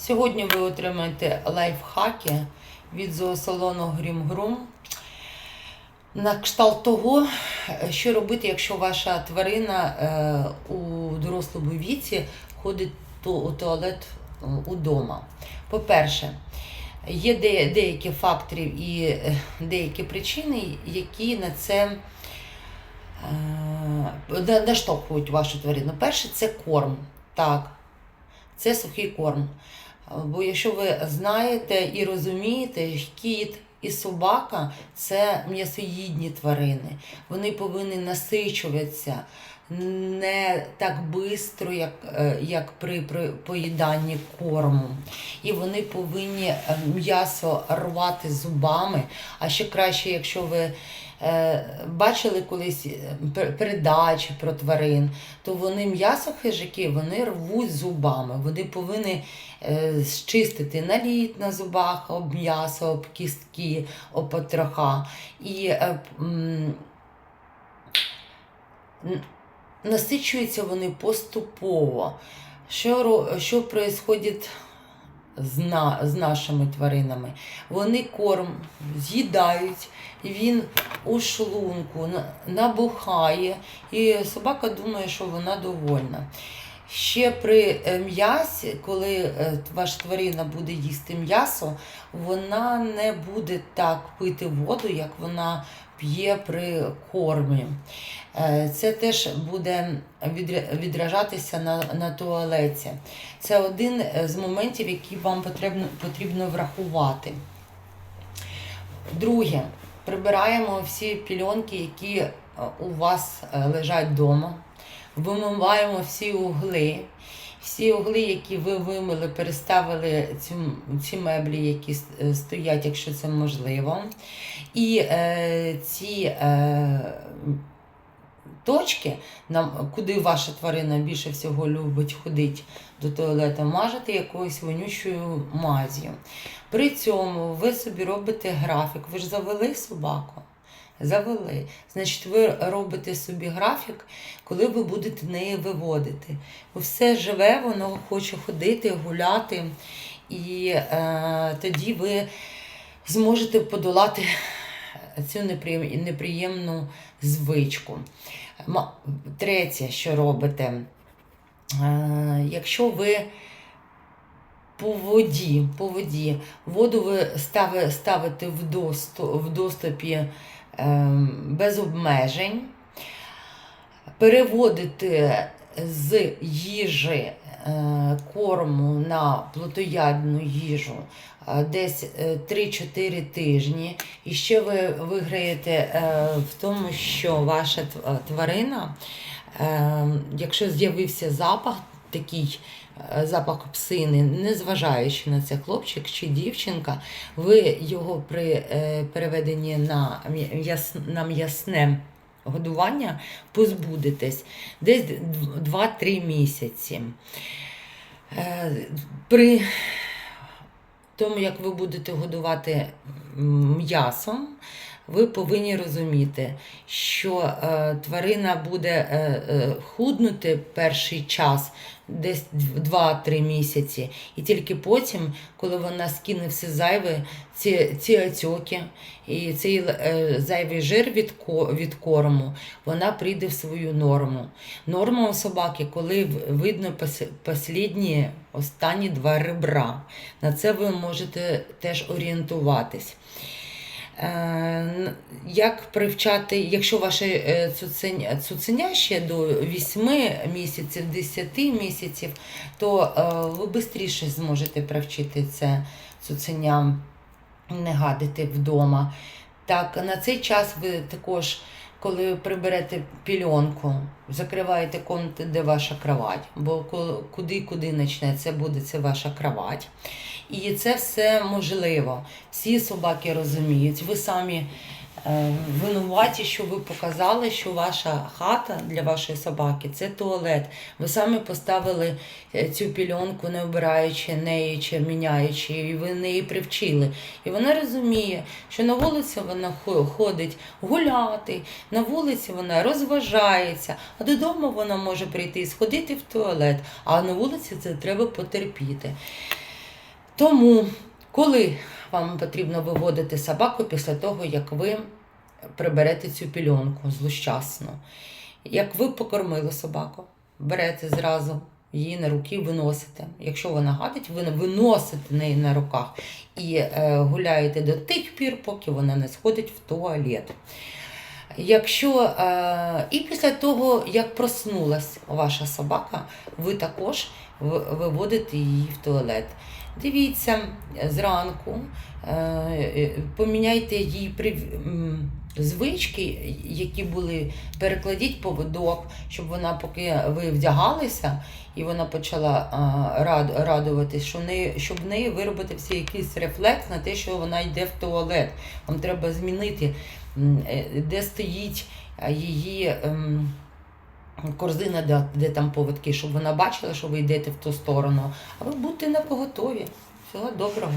Сьогодні ви отримаєте лайфхаки від зоосалону Грім-Грум на кшталт того, що робити, якщо ваша тварина е, у дорослому віці ходить у туалет е, удома. По-перше, є деякі фактори і е, деякі причини, які на це наштовхують вашу тварину. Перше це корм. Так, це сухий корм. Бо якщо ви знаєте і розумієте, кіт і собака це м'ясоїдні тварини. Вони повинні насичуватися не так швидко, як, е, як при, при поїданні корму. І вони повинні е, м'ясо рвати зубами. А ще краще, якщо ви е, бачили колись е, передачі про тварин, то вони м'ясо хижаки вони рвуть зубами. Вони повинні е, зчистити наліт на зубах, об м'ясо, об кістки, об потроха. І е, м, насичуються вони поступово. Що, що происходить з нашими тваринами? Вони корм з'їдають, він у шлунку набухає, і собака думає, що вона довольна. Ще при е, м'ясі, коли е, ваша тварина буде їсти м'ясо, вона не буде так пити воду, як вона п'є при кормі. Е, Це теж буде відражатися на, на туалеті. Це один з моментів, який вам потрібно, потрібно врахувати. Друге, прибираємо всі пільонки, які у вас лежать вдома. Вимиваємо всі угли. Всі угли, які ви вимили, переставили ці, ці меблі, які е, стоять, якщо це можливо. І е, ці е, точки, нам, куди ваша тварина більше всього любить ходити до туалету, мажете якоюсь вонючою маз'ю. При цьому ви собі робите графік. Ви ж завели собаку? Завели. Значить, ви робите собі графік, коли ви будете неї виводити. Бо все живе, воно хоче ходити, гуляти, і е, тоді ви зможете подолати цю неприємну звичку. Третє, що робите, е, якщо ви по воді, по воді, воду ви ставите в, доступі без обмежень, переводите з їжі е, корму на плотоядну їжу е, десь е, 3-4 тижні. І ще ви виграєте е, в тому, що ваша е, тварина, е, якщо з'явився запах такий, е, запах псини, незважаючи на це хлопчик чи дівчинка, ви його при е, переведенні на м'яс, на м'ясне годування позбудетесь десь 2-3 місяці. Е, При тому, як ви будете годувати м'ясом, ви повинні розуміти, що тварина буде худнути перший час, десь 2-3 місяці, і тільки потім, коли вона скине все зайве, ці, ці отьоки і цей е, зайвий жир від, від корму, вона прийде в свою норму. Норма у собаки, коли видно пос- послідні, останні два ребра. На це ви можете теж орієнтуватись. Е, Як привчати, якщо ваше е, цуценя, цуценя ще до 8 місяців, 10 місяців, то е, ви швидше зможете привчити це цуценя не гадити вдома. Так, на цей час ви також, коли приберете пільонку, закриваєте комнату, де ваша кровать, бо куди-куди почне, це буде це ваша кровать. І це все можливо. Всі собаки розуміють. Ви самі е, винуваті, що ви показали, що ваша хата для вашої собаки це туалет. Ви самі поставили е, цю пільонку, не обираючи неї чи міняючи, і ви неї привчили. І вона розуміє, що на вулиці вона ходить гуляти, на вулиці вона розважається, а додому вона може прийти і сходити в туалет, а на вулиці це треба потерпіти. Тому, коли вам потрібно виводити собаку після того, як ви приберете цю пільонку злощасну, як ви покормили собаку, берете зразу її на руки, виносите. Якщо вона гадить, ви виносите неї на руках і е, гуляєте до тих пір, поки вона не сходить в туалет. Якщо е, і після того, як проснулась ваша собака, ви також в- виводите її в туалет. Дивіться е, зранку, е, е, поміняйте їй звички, які були, перекладіть поводок, щоб вона, поки ви вдягалися, і вона почала а, радуватись, що в неї, щоб в неї виробити якийсь рефлекс на те, що вона йде в туалет. Вам треба змінити, е, де стоїть її. Корзина, де, де там поводки, щоб вона бачила, що ви йдете в ту сторону. А ви будьте на поготові. Всього доброго.